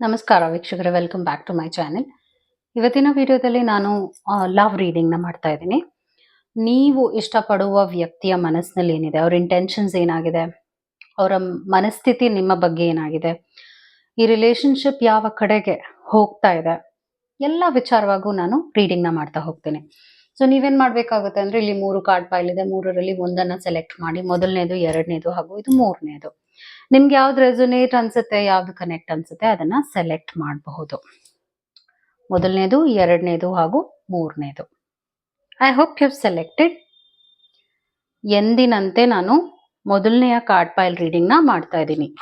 ನಮಸ್ಕಾರ ವೀಕ್ಷಕರೇ welcome back to my channel ಇವತ್ತಿನ ವಿಡಿಯೋದಲ್ಲಿ ನಾನು ಲವ್ ರೀಡಿಂಗ್ನ ಮಾಡ್ತಾ ಇದ್ದೀನಿ. ನೀವು ಇಷ್ಟಪಡುವ ವ್ಯಕ್ತಿಯ ಮನಸ್ಸಿನಲ್ಲಿ ಏನಿದೆ? ಅವ್ರ ಇಂಟೆನ್ಷನ್ಸ್ ಏನಾಗಿದೆ? ಅವರ ಮನಸ್ಥಿತಿ ನಿಮ್ಮ ಬಗ್ಗೆ ಏನಾಗಿದೆ? ಈ ರಿಲೇಶನ್ಶಿಪ್ ಯಾವ ಕಡೆಗೆ ಹೋಗ್ತಾ ಇದೆ? ಎಲ್ಲ ವಿಚಾರವಾಗೂ ನಾನು ರೀಡಿಂಗ್ನ ಮಾಡ್ತಾ ಹೋಗ್ತೀನಿ. ಸೊ ನೀವೇನು ಮಾಡಬೇಕಾಗುತ್ತೆ ಅಂದ್ರೆ, ಇಲ್ಲಿ ಮೂರು ಕಾರ್ಡ್ ಫೈಲ್ ಇದೆ. ಮೂರರಲ್ಲಿ ಒಂದನ್ನ ಸೆಲೆಕ್ಟ್ ಮಾಡಿ, ಮೊದಲನೇದು, ಎರಡನೇದು ಹಾಗೂ ಇದು ಮೂರನೇದು. ನಿಮ್ಗೆ ಯಾವ್ದು ರೆಸೊನೇಟ್ ಅನ್ಸುತ್ತೆ, ಯಾವ್ದು ಕನೆಕ್ಟ್ ಅನ್ಸುತ್ತೆ ಅದನ್ನ ಸೆಲೆಕ್ಟ್ ಮಾಡಬಹುದು. ಮೊದಲನೇದು, ಎರಡನೇದು ಹಾಗೂ ಮೂರನೇದು. ಐ ಹೋಪ್ ಯು ಸೆಲೆಕ್ಟೆಡ್ ಎಂದಿನಂತೆ ನಾನು ಮೊದಲನೆಯ ಕಾರ್ಡ್ ಪೈಲ್ ರೀಡಿಂಗ್ನ ಮಾಡ್ತಾ ಇದ್ದೀನಿ.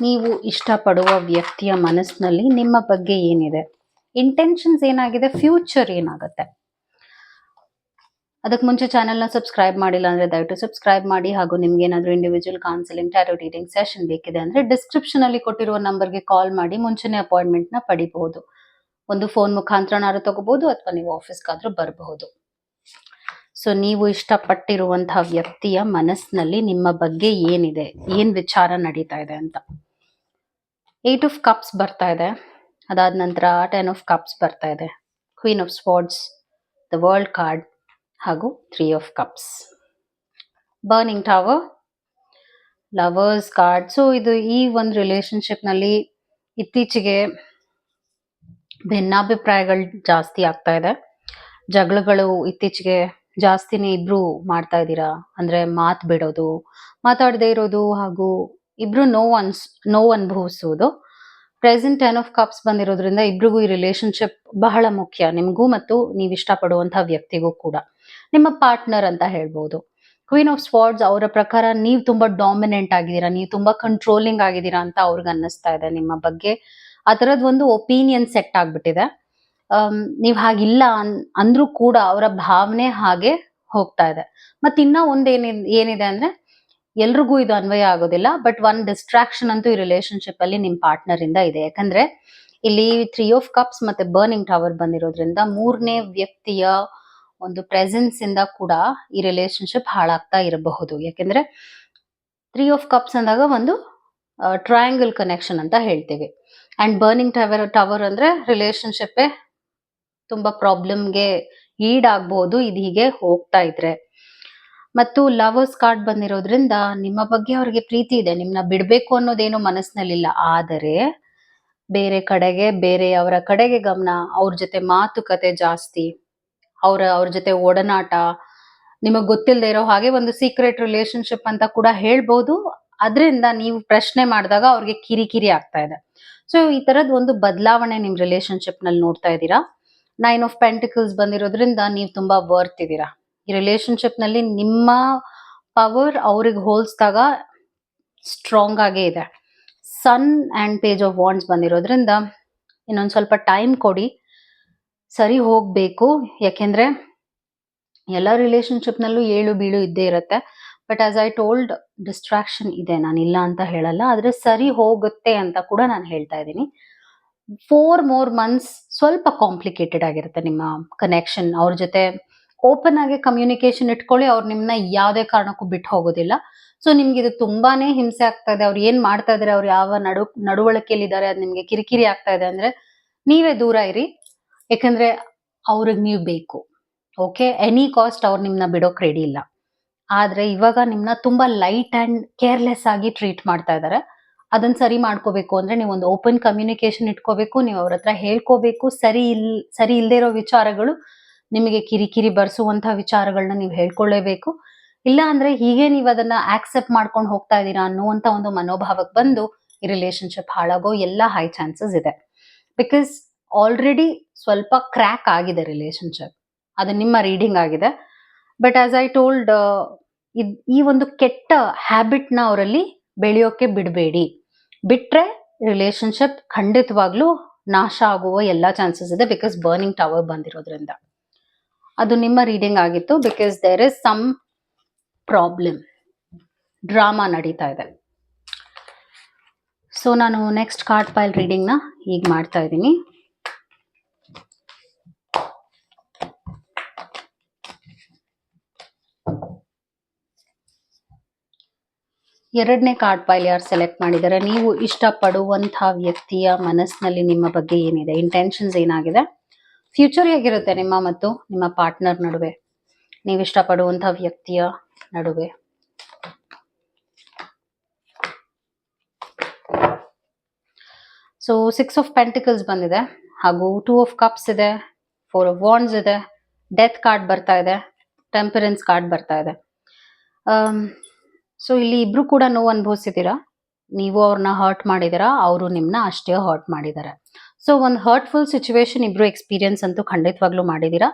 ನೀವು ಇಷ್ಟಪಡುವ ವ್ಯಕ್ತಿಯ ಮನಸ್ಸಿನಲ್ಲಿ ನಿಮ್ಮ ಬಗ್ಗೆ ಏನಿದೆ? ಇಂಟೆನ್ಷನ್ಸ್ ಏನಾಗಿದೆ? ಫ್ಯೂಚರ್ ಏನಾಗುತ್ತೆ? ಅದಕ್ಕೆ ಮುಂಚೆ ಚಾನೆಲ್ನ ಸಬ್ಸ್ಕ್ರೈಬ್ ಮಾಡಿಲ್ಲ ಅಂದ್ರೆ ದಯವಿಟ್ಟು ಸಬ್ಸ್ಕ್ರೈಬ್ ಮಾಡಿ ಹಾಗೂ ನಿಮ್ಗೆ ಏನಾದರೂ individual counselling tarot reading session ಬೇಕಿದೆ ಅಂದ್ರೆ ಡಿಸ್ಕ್ರಿಪ್ಷನ್ ಅಲ್ಲಿ ಕೊಟ್ಟಿರುವ ನಂಬರ್ಗೆ ಕಾಲ್ ಮಾಡಿ ಮುಂಚೆನೆ ಅಪಾಯಿಂಟ್ಮೆಂಟ್ನ ಪಡಿಬಹುದು. ಒಂದು ಫೋನ್ ಮುಖಾಂತರನಾದ್ರೂ ತಗೋಬಹುದು ಅಥವಾ ನೀವು ಆಫೀಸ್ಗಾದ್ರೂ ಬರಬಹುದು. ಸೊ ನೀವು ಇಷ್ಟಪಟ್ಟಿರುವಂತಹ ವ್ಯಕ್ತಿಯ ಮನಸ್ಸಿನಲ್ಲಿ ನಿಮ್ಮ ಬಗ್ಗೆ ಏನಿದೆ, ಏನ್ ವಿಚಾರ ನಡೀತಾ ಇದೆ ಅಂತ. ಏಟ್ ಆಫ್ ಕಪ್ಸ್ ಬರ್ತಾ ಇದೆ. ಅದಾದ ನಂತರ ಟೆನ್ ಆಫ್ ಕಪ್ಸ್ ಬರ್ತಾ ಇದೆ. Queen of spots the world card ಹಾಗೂ three of cups burning tower lovers card so ಇದು ಈ ಒಂದು ರಿಲೇಶನ್ಶಿಪ್ನಲ್ಲಿ ಇತ್ತೀಚೆಗೆ ಭಿನ್ನಾಭಿಪ್ರಾಯಗಳು ಜಾಸ್ತಿ ಆಗ್ತಾ ಇದೆ. ಜಗಳಗಳು ಇತ್ತೀಚೆಗೆ ಜಾಸ್ತಿನೇ ಇಬ್ರು ಮಾಡ್ತಾ ಇದ್ದೀರಾ? ಅಂದ್ರೆ ಮಾತು ಬಿಡೋದು, ಮಾತಾಡದೇ ಇರೋದು ಹಾಗೂ ಇಬ್ರು ನೋವು ಅನ್ಸ್ ನೋವು ಅನುಭವಿಸುವುದು ಪ್ರೆಸೆಂಟ್ ಟೆನ್ ಆಫ್ ಕಪ್ಸ್ ಬಂದಿರೋದ್ರಿಂದ ಇಬ್ರಿಗೂ ಈ ರಿಲೇಶನ್ಶಿಪ್ ಬಹಳ ಮುಖ್ಯ. ನಿಮಗೂ ಮತ್ತು ನೀವು ಇಷ್ಟಪಡುವಂತಹ ವ್ಯಕ್ತಿಗೂ ಕೂಡ. ನಿಮ್ಮ ಪಾರ್ಟ್ನರ್ ಅಂತ ಹೇಳ್ಬೋದು. ಕ್ವೀನ್ ಆಫ್ ಸ್ವಾರ್ಡ್ಸ್ ಅವರ ಪ್ರಕಾರ ನೀವು ತುಂಬಾ ಡಾಮಿನೆಂಟ್ ಆಗಿದ್ದೀರಾ, ನೀವು ತುಂಬಾ ಕಂಟ್ರೋಲಿಂಗ್ ಆಗಿದ್ದೀರಾ ಅಂತ ಅವ್ರಿಗೆ ಅನ್ನಿಸ್ತಾ ಇದೆ ನಿಮ್ಮ ಬಗ್ಗೆ. ಆ ಥರದ್ ಒಂದು ಒಪಿನಿಯನ್ ಸೆಟ್ ಆಗ್ಬಿಟ್ಟಿದೆ. ನೀವು ಹಾಗಿಲ್ಲ ಅನ್, ಅಂದ್ರೂ ಕೂಡ ಅವರ ಭಾವನೆ ಹಾಗೆ ಹೋಗ್ತಾ ಇದೆ. ಮತ್ತಿನ್ನ ಒಂದೇನಿದೆ, ಏನಿದೆ ಅಂದ್ರೆ ಎಲ್ರಿಗೂ ಇದು ಅನ್ವಯ ಆಗೋದಿಲ್ಲ ಬಟ್ ಒನ್ ಡಿಸ್ಟ್ರಾಕ್ಷನ್ ಅಂತೂ ಈ ರಿಲೇಶನ್ಶಿಪ್ ಅಲ್ಲಿ ನಿಮ್ ಪಾರ್ಟ್ನರ್ ಇಂದ ಇದೆ. ಯಾಕಂದ್ರೆ ಇಲ್ಲಿ ತ್ರೀ ಆಫ್ ಕಪ್ಸ್ ಮತ್ತೆ ಬರ್ನಿಂಗ್ ಟವರ್ ಬಂದಿರೋದ್ರಿಂದ ಮೂರನೇ ವ್ಯಕ್ತಿಯ ಒಂದು ಪ್ರೆಸೆನ್ಸ್ ಇಂದ ಕೂಡ ಈ ರಿಲೇಶನ್ಶಿಪ್ ಹಾಳಾಗ್ತಾ ಇರಬಹುದು. ಯಾಕೆಂದ್ರೆ ತ್ರೀ ಆಫ್ ಕಪ್ಸ್ ಅಂದಾಗ ಒಂದು ಟ್ರಯಾಂಗಲ್ ಕನೆಕ್ಷನ್ ಅಂತ ಹೇಳ್ತೀವಿ. ಅಂಡ್ ಬರ್ನಿಂಗ್ ಟವರ್ ಟವರ್ ಅಂದ್ರೆ ರಿಲೇಶನ್ಶಿಪ್ ತುಂಬಾ ಪ್ರಾಬ್ಲಮ್ಗೆ ಈಡಾಗಬಹುದು ಇದು ಹೀಗೆ ಹೋಗ್ತಾ ಇದ್ರೆ. ಮತ್ತು ಲವರ್ಸ್ ಕಾರ್ಡ್ ಬಂದಿರೋದ್ರಿಂದ ನಿಮ್ಮ ಬಗ್ಗೆ ಅವ್ರಿಗೆ ಪ್ರೀತಿ ಇದೆ. ನಿಮ್ಮನ್ನ ಬಿಡಬೇಕು ಅನ್ನೋದೇನು ಮನಸ್ಸಿನಲ್ಲಿಲ್ಲ ಆದರೆ ಬೇರೆ ಕಡೆಗೆ ಬೇರೆಯವರ ಕಡೆಗೆ ಗಮನ, ಅವ್ರ ಜೊತೆ ಮಾತುಕತೆ ಜಾಸ್ತಿ, ಅವರ, ಅವ್ರ ಜೊತೆ ಒಡನಾಟ ನಿಮಗೆ ಗೊತ್ತಿಲ್ಲದೆ ಇರೋ ಹಾಗೆ ಒಂದು ಸೀಕ್ರೆಟ್ ರಿಲೇಶನ್ಶಿಪ್ ಅಂತ ಕೂಡ ಹೇಳ್ಬೋದು. ಅದರಿಂದ ನೀವು ಪ್ರಶ್ನೆ ಮಾಡಿದಾಗ ಅವ್ರಿಗೆ ಕಿರಿಕಿರಿ ಆಗ್ತಾ ಇದೆ. ಸೊ ಈ ತರದ್ ಒಂದು ಬದಲಾವಣೆ ನಿಮ್ ರಿಲೇಶನ್ಶಿಪ್ನಲ್ಲಿ ನೋಡ್ತಾ ಇದ್ದೀರಾ? ನೈನ್ ಆಫ್ ಪೆಂಟಿಕಲ್ಸ್ ಬಂದಿರೋದ್ರಿಂದ ನೀವು ತುಂಬಾ ವರ್ತ್ ಇದ್ದೀರಾ? ಈ ರಿಲೇಶನ್ಶಿಪ್ನಲ್ಲಿ ನಿಮ್ಮ ಪವರ್ ಅವ್ರಿಗೆ ಹೋಲಿಸಿದಾಗ ಸ್ಟ್ರಾಂಗ್ ಆಗೇ ಇದೆ. Sun and page of wands ಬಂದಿರೋದ್ರಿಂದ ಇನ್ನೊಂದು ಸ್ವಲ್ಪ ಟೈಮ್ ಕೊಡಿ. ಸರಿ ಹೋಗಬೇಕು. ಯಾಕೆಂದರೆ ಎಲ್ಲ ರಿಲೇಶನ್ಶಿಪ್ನಲ್ಲೂ ಏಳು ಬೀಳು ಇದ್ದೇ ಇರುತ್ತೆ. But as I told distraction ಇದೆ. ನಾನು ಇಲ್ಲ ಅಂತ ಹೇಳಲ್ಲ. ಆದರೆ ಸರಿ ಹೋಗುತ್ತೆ ಅಂತ ಕೂಡ ನಾನು ಹೇಳ್ತಾ ಇದ್ದೀನಿ. ಫೋರ್ ಮೋರ್ ಮಂತ್ಸ್ ಸ್ವಲ್ಪ ಕಾಂಪ್ಲಿಕೇಟೆಡ್ ಆಗಿರುತ್ತೆ ನಿಮ್ಮ ಕನೆಕ್ಷನ್ ಅವ್ರ ಜೊತೆ ಓಪನ್ ಆಗಿ ಕಮ್ಯುನಿಕೇಶನ್ ಇಟ್ಕೊಳ್ಳಿ, ಅವ್ರು ನಿಮ್ಮನ್ನ ಯಾವುದೇ ಕಾರಣಕ್ಕೂ ಬಿಟ್ಟು ಹೋಗೋದಿಲ್ಲ. ಸೊ ನಿಮ್ಗೆ ಇದು ತುಂಬಾನೇ ಹಿಂಸೆ ಆಗ್ತಾ ಇದೆ. ಅವ್ರು ಏನ್ ಮಾಡ್ತಾ ಇದಾರೆ, ಅವ್ರು ಯಾವ ನಡು ನಡವಳಿಕೆಯಲ್ಲಿ ಇದಾರೆ ಅದು ನಿಮ್ಗೆ ಕಿರಿಕಿರಿ ಆಗ್ತಾ ಇದೆ ಅಂದ್ರೆ ನೀವೇ ದೂರ ಇರಿ. ಯಾಕಂದ್ರೆ ಅವ್ರಿಗೆ ನೀವು ಬೇಕು. ಓಕೆ ಎನಿ ಕಾಸ್ಟ್ ಅವ್ರು ನಿಮ್ನ ಬಿಡೋಕ್ ರೆಡಿ ಇಲ್ಲ. ಆದ್ರೆ ಇವಾಗ ನಿಮ್ನ ತುಂಬಾ ಲೈಟ್ ಅಂಡ್ ಕೇರ್ಲೆಸ್ ಆಗಿ ಟ್ರೀಟ್ ಮಾಡ್ತಾ ಇದಾರೆ. ಅದನ್ನ ಸರಿ ಮಾಡ್ಕೋಬೇಕು ಅಂದ್ರೆ ನೀವು ಒಂದು ಓಪನ್ ಕಮ್ಯುನಿಕೇಶನ್ ಇಟ್ಕೋಬೇಕು, ನೀವು ಅವ್ರ ಹತ್ರ ಹೇಳ್ಕೋಬೇಕು. ಸರಿ ಇಲ್, ಸರಿ ಇಲ್ದೇ ಇರೋ ವಿಚಾರಗಳು ನಿಮಗೆ ಕಿರಿಕಿರಿ ಬರ್ಸುವಂತಹ ವಿಚಾರಗಳನ್ನ ನೀವು ಹೇಳ್ಕೊಳ್ಳೇಬೇಕು. ಇಲ್ಲ ಅಂದ್ರೆ ಹೀಗೆ ನೀವು ಅದನ್ನ ಆಕ್ಸೆಪ್ಟ್ ಮಾಡ್ಕೊಂಡು ಹೋಗ್ತಾ ಇದ್ದೀರಾ ಅನ್ನುವಂತ ಒಂದು ಮನೋಭಾವಕ್ಕೆ ಬಂದು ಈ ರಿಲೇಶನ್ಶಿಪ್ ಹಾಳಾಗೋ ಎಲ್ಲ ಹೈ ಚಾನ್ಸಸ್ ಇದೆ. ಬಿಕಾಸ್ ಆಲ್ರೆಡಿ ಸ್ವಲ್ಪ ಕ್ರ್ಯಾಕ್ ಆಗಿದೆ ರಿಲೇಶನ್ಶಿಪ್ ಅದು ನಿಮ್ಮ ರೀಡಿಂಗ್ ಆಗಿದೆ. ಬಟ್ ಆಸ್ ಐ ಟೋಲ್ಡ್ ಈ ಒಂದು ಕೆಟ್ಟ ಹ್ಯಾಬಿಟ್ನ ಅವರಲ್ಲಿ ಬೆಳೆಯೋಕೆ ಬಿಡಬೇಡಿ. ಬಿಟ್ರೆ ರಿಲೇಶನ್ಶಿಪ್ ಖಂಡಿತವಾಗ್ಲೂ ನಾಶ ಆಗುವ ಎಲ್ಲ ಚಾನ್ಸಸ್ ಇದೆ ಬಿಕಾಸ್ ಬರ್ನಿಂಗ್ ಟವರ್ ಬಂದಿರೋದ್ರಿಂದ. ಅದು ನಿಮ್ಮ ರೀಡಿಂಗ್ ಆಗಿತ್ತು because there is some problem drama ನಡೀತಾ ಇದೆ. ಸೊ ನಾನು ನೆಕ್ಸ್ಟ್ ಕಾರ್ಡ್ ಪೈಲ್ ರೀಡಿಂಗ್ನ ಈಗ ಮಾಡ್ತಾ ಇದ್ದೀನಿ. ಎರಡನೇ ಕಾರ್ಡ್ ಪೈಲ್ ಯಾರು ಸೆಲೆಕ್ಟ್ ಮಾಡಿದ್ದಾರೆ ನೀವು ಇಷ್ಟಪಡುವಂಥ ವ್ಯಕ್ತಿಯ ಮನಸ್ಸಿನಲ್ಲಿ ನಿಮ್ಮ ಬಗ್ಗೆ ಏನಿದೆ? ಇಂಟೆನ್ಷನ್ಸ್ ಏನಾಗಿದೆ? ಫ್ಯೂಚರ್ ಹೇಗಿರುತ್ತೆ ನಿಮ್ಮ ಮತ್ತು ನಿಮ್ಮ ಪಾರ್ಟ್ನರ್ ನಡುವೆ? ನೀವು ಇಷ್ಟಪಡುವಂತಹ ವ್ಯಕ್ತಿಯ ನಡುವೆ. ಸೊ ಸಿಕ್ಸ್ ಆಫ್ ಪೆಂಟಿಕಲ್ಸ್ ಬಂದಿದೆ. ಹಾಗೂ ಟೂ ಆಫ್ ಕಪ್ಸ್ ಇದೆ ಫೋರ್ ಆಫ್ ವಾಂಡ್ಸ್ ಇದೆ ಡೆತ್ ಕಾರ್ಡ್ ಬರ್ತಾ ಇದೆ ಟೆಂಪರೆನ್ಸ್ ಕಾರ್ಡ್ ಬರ್ತಾ ಇದೆ. ಸೊ ಇಲ್ಲಿ ಇಬ್ರು ಕೂಡ ನೋವು ಅನುಭವಿಸಿದ್ದೀರಾ? ನೀವು ಅವ್ರನ್ನ ಹರ್ಟ್ ಮಾಡಿದ್ದೀರಾ? ಅವರು ನಿಮ್ಮನ್ನ ಅಷ್ಟೇ ಹರ್ಟ್ ಮಾಡಿದ್ದಾರೆ. ಸೊ ಒಂದು ಹರ್ಟ್ಫುಲ್ ಸಿಚುವೇಶನ್ ಇಬ್ರು ಎಕ್ಸ್ಪೀರಿಯನ್ಸ್ ಅಂತೂ ಖಂಡಿತವಾಗ್ಲೂ ಮಾಡಿದೀರಾ?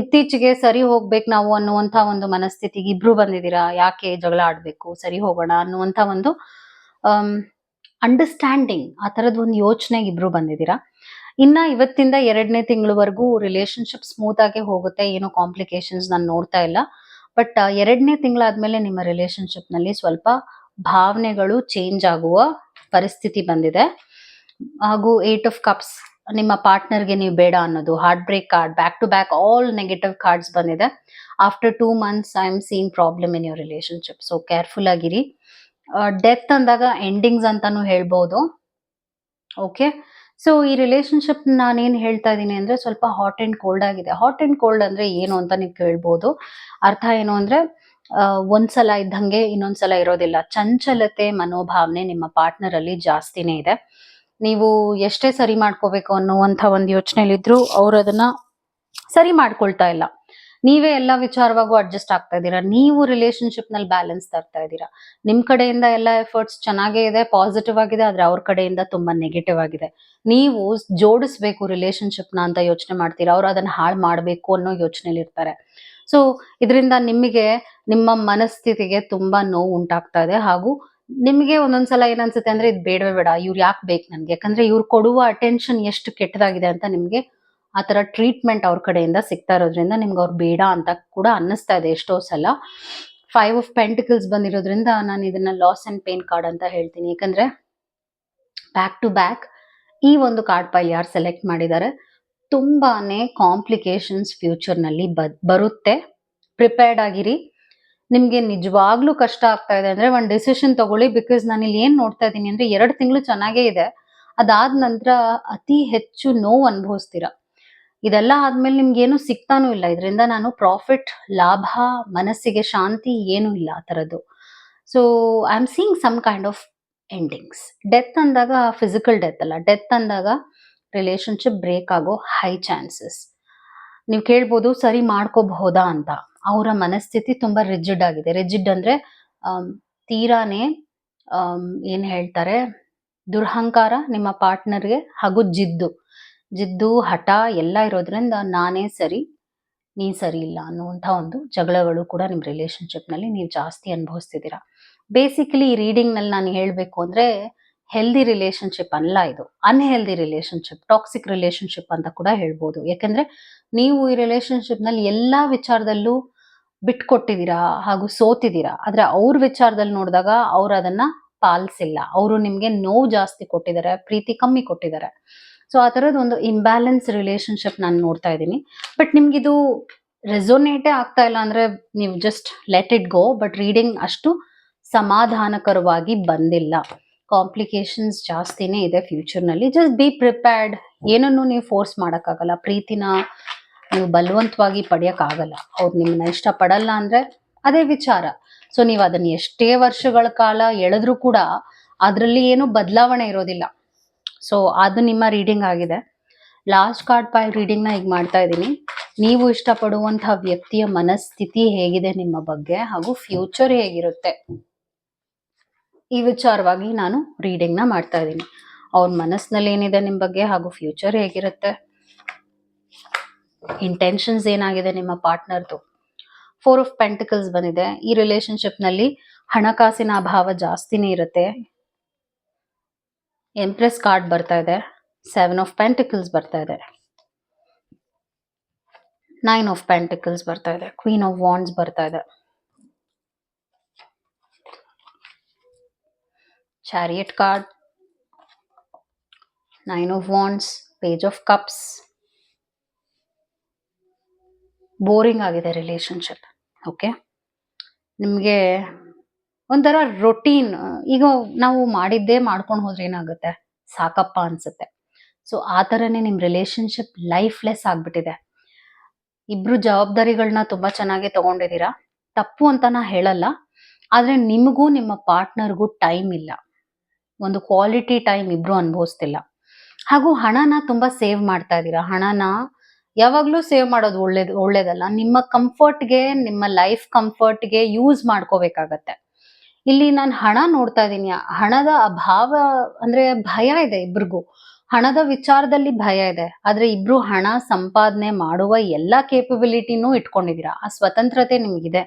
ಇತ್ತೀಚೆಗೆ ಸರಿ ಹೋಗ್ಬೇಕು ನಾವು ಅನ್ನುವಂಥ ಒಂದು ಮನಸ್ಥಿತಿಗೆ ಇಬ್ರು ಬಂದಿದ್ದೀರಾ ಯಾಕೆ ಜಗಳ ಆಡಬೇಕು, ಸರಿ ಹೋಗೋಣ ಅನ್ನುವಂಥ ಒಂದು ಅಂಡರ್ಸ್ಟ್ಯಾಂಡಿಂಗ್ ಆ ಥರದ ಒಂದು ಯೋಚನೆ ಇಬ್ರು ಬಂದಿದ್ದೀರಾ ಇನ್ನ ಇವತ್ತಿಂದ ಎರಡನೇ ತಿಂಗಳವರೆಗೂ ರಿಲೇಶನ್ಶಿಪ್ ಸ್ಮೂತ್ ಆಗಿ ಹೋಗುತ್ತೆ, ಏನು ಕಾಂಪ್ಲಿಕೇಶನ್ಸ್ ನಾನು ನೋಡ್ತಾ ಇಲ್ಲ. ಬಟ್ ಎರಡನೇ ತಿಂಗಳಾದ್ಮೇಲೆ ನಿಮ್ಮ ರಿಲೇಶನ್ಶಿಪ್ನಲ್ಲಿ ಸ್ವಲ್ಪ ಭಾವನೆಗಳು ಚೇಂಜ್ ಆಗುವ ಪರಿಸ್ಥಿತಿ ಬಂದಿದೆ. ಹಾಗೂ ಏಟ್ ಆಫ್ ಕಪ್ಸ್ ನಿಮ್ಮ ಪಾರ್ಟ್ನರ್ಗೆ ನೀವು ಬೇಡ ಅನ್ನೋದು. Heart break card back to back all negative cards ಬಂದಿದೆ. After two months I am seen problem in your relationship so careful ಆಗಿರಿ. ಡೆತ್ ಅಂದಾಗ ಎಂಡಿಂಗ್ಸ್ ಅಂತಾನು ಹೇಳ್ಬೋದು. ಓಕೆ ಸೊ ಈ ರಿಲೇಶನ್ಶಿಪ್ ನಾನೇನು ಹೇಳ್ತಾ ಇದ್ದೀನಿ ಅಂದ್ರೆ ಸ್ವಲ್ಪ ಹಾಟ್ ಅಂಡ್ ಕೋಲ್ಡ್ ಆಗಿದೆ. ಹಾಟ್ ಅಂಡ್ ಕೋಲ್ಡ್ ಅಂದ್ರೆ ಏನು ಅಂತ ನೀವು ಕೇಳ್ಬೋದು. ಅರ್ಥ ಏನು ಅಂದ್ರೆ ಒಂದ್ಸಲ ಇದ್ದಂಗೆ ಇನ್ನೊಂದ್ಸಲ ಇರೋದಿಲ್ಲ. ಚಂಚಲತೆ, ಮನೋಭಾವನೆ ನಿಮ್ಮ ಪಾರ್ಟ್ನರ್ ಅಲ್ಲಿ ಜಾಸ್ತಿನೇ ಇದೆ. ನೀವು ಎಷ್ಟೇ ಸರಿ ಮಾಡ್ಕೋಬೇಕು ಅನ್ನುವಂಥ ಒಂದು ಯೋಚನೆಯಲ್ಲಿದ್ರು ಅವ್ರು ಅದನ್ನ ಸರಿ ಮಾಡ್ಕೊಳ್ತಾ ಇಲ್ಲ. ನೀವೇ ಎಲ್ಲ ವಿಚಾರವಾಗೂ ಅಡ್ಜಸ್ಟ್ ಆಗ್ತಾ ಇದ್ದೀರಾ? ನೀವು ರಿಲೇಶನ್ಶಿಪ್ನಲ್ಲಿ ಬ್ಯಾಲೆನ್ಸ್ ತರ್ತಾ ಇದ್ದೀರಾ? ನಿಮ್ ಕಡೆಯಿಂದ ಎಲ್ಲ ಎಫರ್ಟ್ಸ್ ಚೆನ್ನಾಗೇ ಇದೆ ಪಾಸಿಟಿವ್ ಆಗಿದೆ, ಆದ್ರೆ ಅವ್ರ ಕಡೆಯಿಂದ ತುಂಬಾ ನೆಗೆಟಿವ್ ಆಗಿದೆ. ನೀವು ಜೋಡಿಸ್ಬೇಕು ರಿಲೇಶನ್ಶಿಪ್ನ ಅಂತ ಯೋಚನೆ ಮಾಡ್ತೀರಾ? ಅವ್ರು ಅದನ್ನ ಹಾಳು ಮಾಡ್ಬೇಕು ಅನ್ನೋ ಯೋಚನೆಯಲ್ಲಿ ಇರ್ತಾರೆ ಸೊ ಇದರಿಂದ ನಿಮಗೆ ನಿಮ್ಮ ಮನಸ್ಥಿತಿಗೆ ತುಂಬಾ ನೋವು ಉಂಟಾಗ್ತಾ ಇದೆ ಹಾಗೂ ನಿಮಗೆ ಒಂದೊಂದ್ಸಲ ಏನನ್ಸುತ್ತೆ ಅಂದ್ರೆ ಇದು ಬೇಡವೇ ಬೇಡ, ಇವ್ರು ಯಾಕೆ ಬೇಕು ನನ್ಗೆ? ಯಾಕಂದ್ರೆ ಇವ್ರು ಕೊಡುವ ಅಟೆನ್ಷನ್ ಎಷ್ಟು ಕೆಟ್ಟದಾಗಿದೆ ಅಂತ ನಿಮ್ಗೆ ಆ ತರ ಟ್ರೀಟ್ಮೆಂಟ್ ಅವ್ರ ಕಡೆಯಿಂದ ಸಿಗ್ತಾ ಇರೋದ್ರಿಂದ ನಿಮ್ಗೆ ಅವ್ರು ಬೇಡ ಅಂತ ಕೂಡ ಅನ್ನಿಸ್ತಾ ಇದೆ ಎಷ್ಟೋ ಸಲ. ಫೈವ್ ಆಫ್ ಪೆಂಟಿಕಲ್ಸ್ ಬಂದಿರೋದ್ರಿಂದ ನಾನು ಇದನ್ನ ಲಾಸ್ ಅಂಡ್ ಪೇನ್ ಕಾರ್ಡ್ ಅಂತ ಹೇಳ್ತೀನಿ. ಯಾಕಂದ್ರೆ ಬ್ಯಾಕ್ ಟು ಬ್ಯಾಕ್ ಈ ಒಂದು ಕಾರ್ಡ್ ಪೈಲ್ ಯಾರು ಸೆಲೆಕ್ಟ್ ಮಾಡಿದ್ದಾರೆ ತುಂಬಾನೇ ಕಾಂಪ್ಲಿಕೇಶನ್ಸ್ ಫ್ಯೂಚರ್ನಲ್ಲಿ ಬ, ಬರುತ್ತೆ. ಪ್ರಿಪೇರ್ಡ್ ಆಗಿರಿ. ನಿಮ್ಗೆ ನಿಜವಾಗ್ಲೂ ಕಷ್ಟ ಆಗ್ತಾ ಇದೆ ಅಂದ್ರೆ ಒಂದು ಡಿಸಿಷನ್ ತಗೊಳ್ಳಿ ಬಿಕಾಸ್ ನಾನು ಇಲ್ಲಿ ಏನ್ ನೋಡ್ತಾ ಇದ್ದೀನಿ ಅಂದ್ರೆ ಎರಡು ತಿಂಗಳು ಚೆನ್ನಾಗೇ ಇದೆ. ಅದಾದ ನಂತರ ಅತಿ ಹೆಚ್ಚು ನೋವು ಅನುಭವಿಸ್ತೀರಾ. ಇದೆಲ್ಲ ಆದ್ಮೇಲೆ ನಿಮ್ಗೆ ಏನು ಸಿಗ್ತಾನೂ ಇಲ್ಲ. ಇದರಿಂದ ನಾನು ಪ್ರಾಫಿಟ್ ಲಾಭ, ಮನಸ್ಸಿಗೆ ಶಾಂತಿ ಏನೂ ಇಲ್ಲ ಆ ಥರದ್ದು so I am seeing some kind of endings death ಅಂದಾಗ ಫಿಸಿಕಲ್ ಡೆತ್ ಅಲ್ಲ. ಡೆತ್ ಅಂದಾಗ ರಿಲೇಶನ್ಶಿಪ್ ಬ್ರೇಕ್ ಆಗೋ ಹೈ ಚಾನ್ಸಸ್ ನೀವು ಕೇಳ್ಬೋದು, ಸರಿ ಮಾಡ್ಕೋಬಹುದಾ ಅಂತ. ಅವರ ಮನಸ್ಥಿತಿ ತುಂಬಾ ರಿಜಿಡ್ ಆಗಿದೆ. ರಿಜಿಡ್ ಅಂದ್ರೆ ತೀರಾನೇ ಏನ್ ಹೇಳ್ತಾರೆ, ದುರ್ಹಂಕಾರ ನಿಮ್ಮ ಪಾರ್ಟ್ನರ್ಗೆ ಹಾಗೂ ಜಿದ್ದು. ಜಿದ್ದು, ಹಠ ಎಲ್ಲ ಇರೋದ್ರಿಂದ ನಾನೇ ಸರಿ ನೀ ಸರಿ ಇಲ್ಲ ಅನ್ನುವಂಥ ಒಂದು ಜಗಳಗಳು ಕೂಡ ನಿಮ್ಮ ರಿಲೇಶನ್ಶಿಪ್ನಲ್ಲಿ ನೀವು ಜಾಸ್ತಿ ಅನುಭವಿಸ್ತಿದ್ದೀರಾ. ಬೇಸಿಕಲಿ ಈ ರೀಡಿಂಗ್ನಲ್ಲಿ ನಾನು ಹೇಳಬೇಕು ಅಂದರೆ ಹೆಲ್ದಿ ರಿಲೇಶನ್ಶಿಪ್ ಅಲ್ಲ ಇದು. ಅನ್ಹೆಲ್ದಿ ರಿಲೇಶನ್ಶಿಪ್ ಟಾಕ್ಸಿಕ್ ರಿಲೇಶನ್ಶಿಪ್ ಅಂತ ಕೂಡ ಹೇಳ್ಬೋದು. ಯಾಕಂದ್ರೆ, ನೀವು ಈ ರಿಲೇಶನ್ಶಿಪ್ನಲ್ಲಿ ಎಲ್ಲ ವಿಚಾರದಲ್ಲೂ ಬಿಟ್ಕೊಟ್ಟಿದ್ದೀರಾ ಹಾಗೂ ಸೋತಿದ್ದೀರಾ ಆದರೆ ಅವ್ರ ವಿಚಾರದಲ್ಲಿ ನೋಡಿದಾಗ ಅವ್ರು ಅದನ್ನ ಪಾಲಿಸಿಲ್ಲ. ಅವರು ನಿಮಗೆ ನೋವು ಜಾಸ್ತಿ ಕೊಟ್ಟಿದ್ದಾರೆ ಪ್ರೀತಿ ಕಮ್ಮಿ ಕೊಟ್ಟಿದ್ದಾರೆ ಸೊ ಆ ಥರದ ಒಂದು ಇಂಬ್ಯಾಲೆನ್ಸ್ ರಿಲೇಶನ್ಶಿಪ್ ನಾನು ನೋಡ್ತಾ ಇದ್ದೀನಿ. ಬಟ್ ನಿಮ್ಗಿದು ರೆಸೋನೇಟೇ ಆಗ್ತಾ ಇಲ್ಲ ಅಂದರೆ ನೀವು just let it go but reading ಅಷ್ಟು ಸಮಾಧಾನಕರವಾಗಿ ಬಂದಿಲ್ಲ. ಕಾಂಪ್ಲಿಕೇಶನ್ಸ್ ಜಾಸ್ತಿನೇ ಇದೆ ಫ್ಯೂಚರ್ನಲ್ಲಿ ಜಸ್ಟ್ ಬಿ ಪ್ರಿಪೇರ್ಡ್ ಏನನ್ನು ನೀವು ಫೋರ್ಸ್ ಮಾಡೋಕ್ಕಾಗಲ್ಲ. ಪ್ರೀತಿನ ನೀವು ಬಲವಂತವಾಗಿ ಪಡೆಯೋಕ್ಕಾಗಲ್ಲ. ಅವ್ರು ನಿಮ್ಮನ್ನ ಇಷ್ಟಪಡಲ್ಲ ಅಂದ್ರೆ ಅದೇ ವಿಚಾರ. ಸೊ ನೀವು ಅದನ್ನು ಎಷ್ಟೇ ವರ್ಷಗಳ ಕಾಲ ಎಳೆದ್ರೂ ಕೂಡ ಅದರಲ್ಲಿ ಏನು ಬದಲಾವಣೆ ಇರೋದಿಲ್ಲ. ಸೊ ಅದು ನಿಮ್ಮ ರೀಡಿಂಗ್ ಆಗಿದೆ. ಲಾಸ್ಟ್ ಕಾರ್ಡ್ ಪೈಲ್ ರೀಡಿಂಗ್ನ ಈಗ ಮಾಡ್ತಾ ಇದ್ದೀನಿ. ನೀವು ಇಷ್ಟಪಡುವಂತಹ ವ್ಯಕ್ತಿಯ ಮನಸ್ಥಿತಿ ಹೇಗಿದೆ ನಿಮ್ಮ ಬಗ್ಗೆ ಹಾಗೂ ಫ್ಯೂಚರ್ ಹೇಗಿರುತ್ತೆ? ಈ ವಿಚಾರವಾಗಿ ನಾನು ರೀಡಿಂಗ್ನ ಮಾಡ್ತಾ ಇದ್ದೀನಿ. ಅವ್ರ ಮನಸ್ಸಿನಲ್ಲಿ ಏನಿದೆ ನಿಮ್ಮ ಬಗ್ಗೆ ಹಾಗೂ ಫ್ಯೂಚರ್ ಹೇಗಿರುತ್ತೆ? ಇಂಟೆನ್ಷನ್ಸ್ ಏನಾಗಿದೆ ನಿಮ್ಮ ಪಾರ್ಟ್ನರ್ದು ಫೋರ್ ಆಫ್ ಪೆಂಟಿಕಲ್ಸ್ ಬಂದಿದೆ. ಈ ರಿಲೇಶನ್ಶಿಪ್ನಲ್ಲಿ ಹಣಕಾಸಿನ ಅಭಾವ ಜಾಸ್ತಿನೇ ಇರುತ್ತೆ. ಎಂಪ್ರೆಸ್ ಕಾರ್ಡ್ ಬರ್ತಾ ಇದೆ. ಸೆವೆನ್ ಆಫ್ ಪೆಂಟಿಕಲ್ಸ್ ಬರ್ತಾ ಇದೆ. ನೈನ್ ಆಫ್ ಪೆಂಟಿಕಲ್ಸ್ ಬರ್ತಾ ಇದೆ. ಕ್ವೀನ್ ಆಫ್ ವಾಂಡ್ಸ್ ಬರ್ತಾ ಇದೆ. Chariot card nine of wands page of cups boring ಆಗಿದೆ ರಿಲೇಶನ್ಶಿಪ್, ಓಕೆ? ನಿಮಗೆ ಒಂಥರ ರೊಟೀನ್ ಈಗ ನಾವು ಮಾಡಿದ್ದೇ ಮಾಡ್ಕೊಂಡು ಹೋದ್ರೆ ಏನಾಗುತ್ತೆ? ಸಾಕಪ್ಪ ಅನ್ಸುತ್ತೆ. ಸೊ ಆ ಥರನೇ ನಿಮ್ಮ ರಿಲೇಶನ್ಶಿಪ್ ಲೈಫ್ಲೆಸ್ ಆಗ್ಬಿಟ್ಟಿದೆ. ಇಬ್ರು ಜವಾಬ್ದಾರಿಗಳನ್ನ ತುಂಬಾ ಚೆನ್ನಾಗಿ ತಗೊಂಡಿದ್ದೀರಾ? ತಪ್ಪು ಅಂತ ನಾ ಹೇಳಲ್ಲ, ಆದರೆ ನಿಮಗೂ ನಿಮ್ಮ ಪಾರ್ಟ್ನರ್ಗೂ ಟೈಮ್ ಇಲ್ಲ. ಒಂದು ಕ್ವಾಲಿಟಿ ಟೈಮ್ ಇಬ್ರು ಅನುಭವಿಸ್ತಿಲ್ಲ. ಹಾಗೂ ಹಣನ ತುಂಬ ಸೇವ್ ಮಾಡ್ತಾ ಇದ್ದೀರಾ? ಹಣನ ಯಾವಾಗ್ಲೂ ಸೇವ್ ಮಾಡೋದು ಒಳ್ಳೇದು, ಒಳ್ಳೇದಲ್ಲ. ನಿಮ್ಮ ಕಂಫರ್ಟ್ಗೆ ನಿಮ್ಮ ಲೈಫ್ ಕಂಫರ್ಟ್ಗೆ ಯೂಸ್ ಮಾಡ್ಕೋಬೇಕಾಗತ್ತೆ. ಇಲ್ಲಿ ನಾನು ಹಣ ನೋಡ್ತಾ ಇದ್ದೀನಿ ಹಣದ ಅಭಾವ ಅಂದ್ರೆ ಭಯ ಇದೆ ಇಬ್ರಿಗೂ. ಹಣದ ವಿಚಾರದಲ್ಲಿ ಭಯ ಇದೆ. ಆದ್ರೆ ಇಬ್ರು ಹಣ ಸಂಪಾದನೆ ಮಾಡುವ ಎಲ್ಲಾ ಕೇಪಬಿಲಿಟಿನೂ ಇಟ್ಕೊಂಡಿದ್ದೀರಾ ಆ ಸ್ವತಂತ್ರತೆ ನಿಮ್ಗಿದೆ.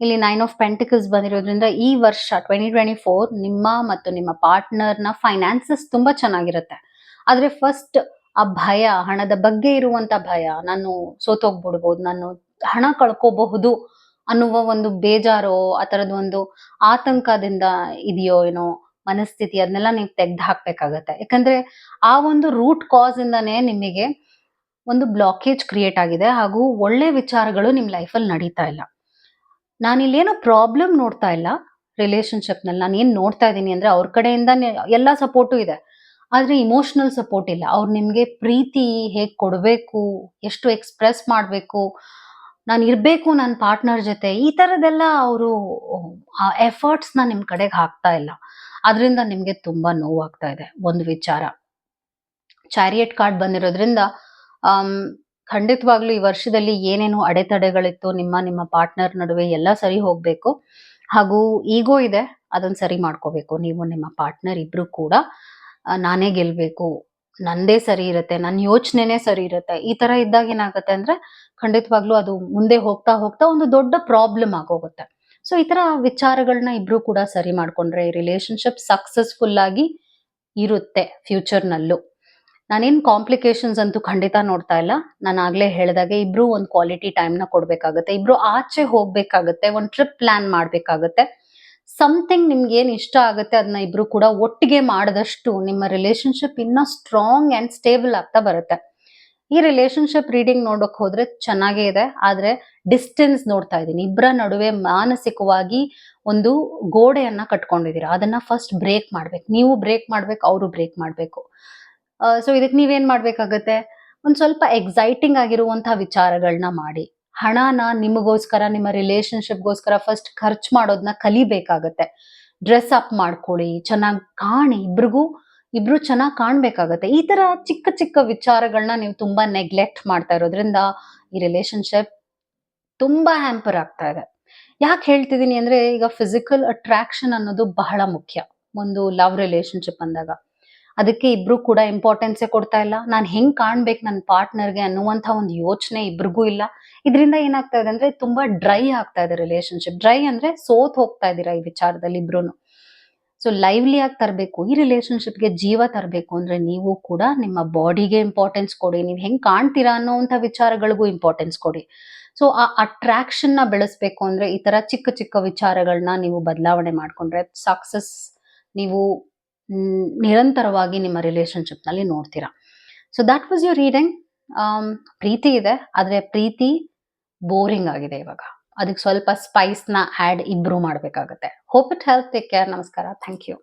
ಇಲ್ಲಿ ನೈನ್ ಆಫ್ ಪೆಂಟಿಕಲ್ಸ್ ಬಂದಿರೋದ್ರಿಂದ ಈ ವರ್ಷ ಟ್ವೆಂಟಿ ಟ್ವೆಂಟಿ ಫೋರ್ ನಿಮ್ಮ ಮತ್ತು ನಿಮ್ಮ ಪಾರ್ಟ್ನರ್ನ ಫೈನಾನ್ಸಸ್ ತುಂಬಾ ಚೆನ್ನಾಗಿರುತ್ತೆ. ಆದ್ರೆ ಫಸ್ಟ್ ಆ ಭಯ, ಹಣದ ಬಗ್ಗೆ ಇರುವಂತ ಭಯ, ನಾನು ಸೋತೋಗ್ಬಿಡ್ಬೋದು, ನಾನು ಹಣ ಕಳ್ಕೋಬಹುದು ಅನ್ನುವ ಒಂದು ಬೇಜಾರೋ, ಆ ಥರದ ಒಂದು ಆತಂಕದಿಂದ ಇದೆಯೋ ಏನೋ ಮನಸ್ಥಿತಿ, ಅದನ್ನೆಲ್ಲ ನೀವು ತೆಗ್ದು ಹಾಕ್ಬೇಕಾಗತ್ತೆ ಯಾಕಂದ್ರೆ ಆ ಒಂದು ರೂಟ್ ಕಾಸ್ ಇಂದಾನೇ ನಿಮಗೆ ಒಂದು ಬ್ಲಾಕೇಜ್ ಕ್ರಿಯೇಟ್ ಆಗಿದೆ ಹಾಗೂ ಒಳ್ಳೆ ವಿಚಾರಗಳು ನಿಮ್ ಲೈಫಲ್ಲಿ ನಡೀತಾ ಇಲ್ಲ. ನಾನು ಏನೋ ಪ್ರಾಬ್ಲಮ್ ನೋಡ್ತಾ ಇಲ್ಲ ರಿಲೇಶನ್ಶಿಪ್ನಲ್ಲಿ ನಾನು ಏನ್ ನೋಡ್ತಾ ಇದ್ದೀನಿ ಅಂದ್ರೆ ಅವ್ರ ಕಡೆಯಿಂದ ಎಲ್ಲ ಸಪೋರ್ಟು ಇದೆ. ಆದ್ರೆ ಇಮೋಷನಲ್ ಸಪೋರ್ಟ್ ಇಲ್ಲ. ಅವ್ರು ನಿಮಗೆ ಪ್ರೀತಿ ಹೇಗೆ ಕೊಡಬೇಕು, ಎಷ್ಟು ಎಕ್ಸ್ಪ್ರೆಸ್ ಮಾಡಬೇಕು, ನಾನು ಇರ್ಬೇಕು ನನ್ನ ಪಾರ್ಟ್ನರ್ ಜೊತೆ, ಈ ಥರದ್ದೆಲ್ಲ ಅವರು, ಆ ಎಫರ್ಟ್ಸ್ನ ನಿಮ್ಮ ಕಡೆಗೆ ಹಾಕ್ತಾ ಇಲ್ಲ. ಅದರಿಂದ ನಿಮಗೆ ತುಂಬ ನೋವಾಗ್ತಾ ಇದೆ. ಒಂದು ವಿಚಾರ. ಚಾರಿಯಟ್ ಕಾರ್ಡ್ ಬಂದಿರೋದ್ರಿಂದ ಖಂಡಿತವಾಗ್ಲೂ ಈ ವರ್ಷದಲ್ಲಿ ಏನೇನು ಅಡೆತಡೆಗಳಿತ್ತು, ನಿಮ್ಮ ನಿಮ್ಮ ಪಾರ್ಟ್ನರ್ ನಡುವೆ ಎಲ್ಲ ಸರಿ ಹೋಗಬೇಕು. ಹಾಗೂ ಈಗೋ ಇದೆ ಅದನ್ನು ಸರಿ ಮಾಡ್ಕೋಬೇಕು. ನೀವು ನಿಮ್ಮ ಪಾರ್ಟ್ನರ್ ಇಬ್ಬರು ಕೂಡ. ನಾನೇ ಗೆಲ್ಬೇಕು, ನಂದೇ ಸರಿ ಇರುತ್ತೆ ನನ್ನ ಯೋಚನೆನೇ ಸರಿ ಇರುತ್ತೆ, ಈ ತರ ಇದ್ದಾಗ ಏನಾಗುತ್ತೆ ಅಂದ್ರೆ ಖಂಡಿತವಾಗ್ಲೂ ಅದು ಮುಂದೆ ಹೋಗ್ತಾ ಹೋಗ್ತಾ ಒಂದು ದೊಡ್ಡ ಪ್ರಾಬ್ಲಮ್ ಆಗೋಗುತ್ತೆ. ಸೊ ಈ ತರ ವಿಚಾರಗಳನ್ನ ಇಬ್ರು ಕೂಡ ಸರಿ ಮಾಡ್ಕೊಂಡ್ರೆ ರಿಲೇಶನ್ಶಿಪ್ ಸಕ್ಸಸ್ಫುಲ್ ಆಗಿ ಇರುತ್ತೆ ಫ್ಯೂಚರ್ ನಲ್ಲೂ. ನಾನೇನ್ ಕಾಂಪ್ಲಿಕೇಶನ್ಸ್ ಅಂತೂ ಖಂಡಿತ ನೋಡ್ತಾ ಇಲ್ಲ. ನಾನು ಆಗ್ಲೇ ಹೇಳಿದಾಗೆ ಇಬ್ರು ಒಂದು ಕ್ವಾಲಿಟಿ ಟೈಮ್ನ ಕೊಡ್ಬೇಕಾಗತ್ತೆ, ಇಬ್ರು ಆಚೆ ಹೋಗ್ಬೇಕಾಗತ್ತೆ, ಒಂದು ಟ್ರಿಪ್ ಪ್ಲಾನ್ ಮಾಡ್ಬೇಕಾಗತ್ತೆ. ಸಮಥಿಂಗ್ ನಿಮ್ಗೆ ಏನು ಇಷ್ಟ ಆಗುತ್ತೆ ಅದನ್ನ ಇಬ್ರು ಕೂಡ ಒಟ್ಟಿಗೆ ಮಾಡಿದಷ್ಟು ನಿಮ್ಮ ರಿಲೇಶನ್ಶಿಪ್ ಇನ್ನ ಸ್ಟ್ರಾಂಗ್ ಅಂಡ್ ಸ್ಟೇಬಲ್ ಆಗ್ತಾ ಬರುತ್ತೆ. ಈ ರಿಲೇಶನ್ಶಿಪ್ ರೀಡಿಂಗ್ ನೋಡೋಕೆ ಹೋದ್ರೆ ಚೆನ್ನಾಗೇ ಇದೆ, ಆದ್ರೆ ಡಿಸ್ಟೆನ್ಸ್ ನೋಡ್ತಾ ಇದ್ದೀನಿ. ಇಬ್ಬರ ನಡುವೆ ಮಾನಸಿಕವಾಗಿ ಒಂದು ಗೋಡೆಯನ್ನ ಕಟ್ಕೊಂಡಿದ್ದೀರಾ, ಅದನ್ನ ಫಸ್ಟ್ ಬ್ರೇಕ್ ಮಾಡ್ಬೇಕು. ನೀವು ಬ್ರೇಕ್ ಮಾಡ್ಬೇಕು, ಅವರು ಬ್ರೇಕ್ ಮಾಡ್ಬೇಕು. ಸೊ ಇದಕ್ಕೆ ನೀವೇನ್ ಮಾಡ್ಬೇಕಾಗತ್ತೆ? ಒಂದು ಸ್ವಲ್ಪ ಎಕ್ಸೈಟಿಂಗ್ ಆಗಿರುವಂತಹ ವಿಚಾರಗಳನ್ನ ಮಾಡಿ. ಹಣನ ನಿಮಗೋಸ್ಕರ, ನಿಮ್ಮ ರಿಲೇಶನ್ಶಿಪ್ಗೋಸ್ಕರ ಫಸ್ಟ್ ಖರ್ಚು ಮಾಡೋದನ್ನ ಕಲಿಬೇಕಾಗತ್ತೆ. ಡ್ರೆಸ್ ಅಪ್ ಮಾಡ್ಕೊಳ್ಳಿ, ಚೆನ್ನಾಗಿ ಕಾಣಿ, ಇಬ್ರಿಗೂ, ಇಬ್ರು ಚೆನ್ನಾಗಿ ಕಾಣ್ಬೇಕಾಗತ್ತೆ. ಈ ತರ ಚಿಕ್ಕ ಚಿಕ್ಕ ವಿಚಾರಗಳನ್ನ ನೀವು ತುಂಬಾ ನೆಗ್ಲೆಕ್ಟ್ ಮಾಡ್ತಾ ಇರೋದ್ರಿಂದ ಈ ರಿಲೇಶನ್ಶಿಪ್ ತುಂಬಾ ಹ್ಯಾಂಪರ್ ಆಗ್ತಾ ಇದೆ. ಯಾಕೆ ಹೇಳ್ತಿದೀನಿ ಅಂದ್ರೆ ಈಗ ಫಿಸಿಕಲ್ ಅಟ್ರಾಕ್ಷನ್ ಅನ್ನೋದು ಬಹಳ ಮುಖ್ಯ. ಒಂದು ಲವ್ ರಿಲೇಶನ್ಶಿಪ್ ಅಂದಾಗ. ಅದಕ್ಕೆ ಇಬ್ರು ಕೂಡ ಇಂಪಾರ್ಟೆನ್ಸೇ ಕೊಡ್ತಾ ಇಲ್ಲ. ನಾನು ಹೆಂಗ್ ಕಾಣ್ಬೇಕು ನನ್ನ ಪಾರ್ಟ್ನರ್ಗೆ ಅನ್ನುವಂಥ ಒಂದು ಯೋಚನೆ ಇಬ್ರಿಗೂ ಇಲ್ಲ. ಇದರಿಂದ ಏನಾಗ್ತಾ ಇದೆ ಅಂದ್ರೆ ತುಂಬಾ ಡ್ರೈ ಆಗ್ತಾ ಇದೆ ರಿಲೇಶನ್ಶಿಪ್ ಡ್ರೈ ಅಂದ್ರೆ ಸೋತ್ ಹೋಗ್ತಾ ಇದ್ದೀರಾ ಈ ವಿಚಾರದಲ್ಲಿ ಇಬ್ರು ಸೊ ಲೈವ್ಲಿ ಆಗಿ ತರಬೇಕು, ಈ ರಿಲೇಶನ್ಶಿಪ್ಗೆ ಜೀವ ತರಬೇಕು ಅಂದ್ರೆ ನೀವು ಕೂಡ ನಿಮ್ಮ ಬಾಡಿಗೆ ಇಂಪಾರ್ಟೆನ್ಸ್ ಕೊಡಿ. ನೀವು ಹೆಂಗ್ ಕಾಣ್ತೀರಾ ಅನ್ನೋಂಥ ವಿಚಾರಗಳಿಗೂ ಇಂಪಾರ್ಟೆನ್ಸ್ ಕೊಡಿ. ಸೊ ಆ ಅಟ್ರಾಕ್ಷನ್ನ ಬೆಳೆಸ್ಬೇಕು ಅಂದ್ರೆ ಈ ತರ ಚಿಕ್ಕ ಚಿಕ್ಕ ವಿಚಾರಗಳನ್ನ ನೀವು ಬದಲಾವಣೆ ಮಾಡ್ಕೊಂಡ್ರೆ ಸಕ್ಸಸ್ ನೀವು ನಿರಂತರವಾಗಿ ನಿಮ್ಮ ರಿಲೇಶನ್ಶಿಪ್ನಲ್ಲಿ ನೋಡ್ತೀರಾ so that was your reading ಪ್ರೀತಿ ಇದೆ, ಆದರೆ ಪ್ರೀತಿ ಬೋರಿಂಗ್ ಆಗಿದೆ ಇವಾಗ. ಅದಕ್ಕೆ ಸ್ವಲ್ಪ ಸ್ಪೈಸ್ನ ಆಡ್ ಇಬ್ರು ಮಾಡ್ಬೇಕಾಗತ್ತೆ. Hope it help take care ನಮಸ್ಕಾರ. Thank you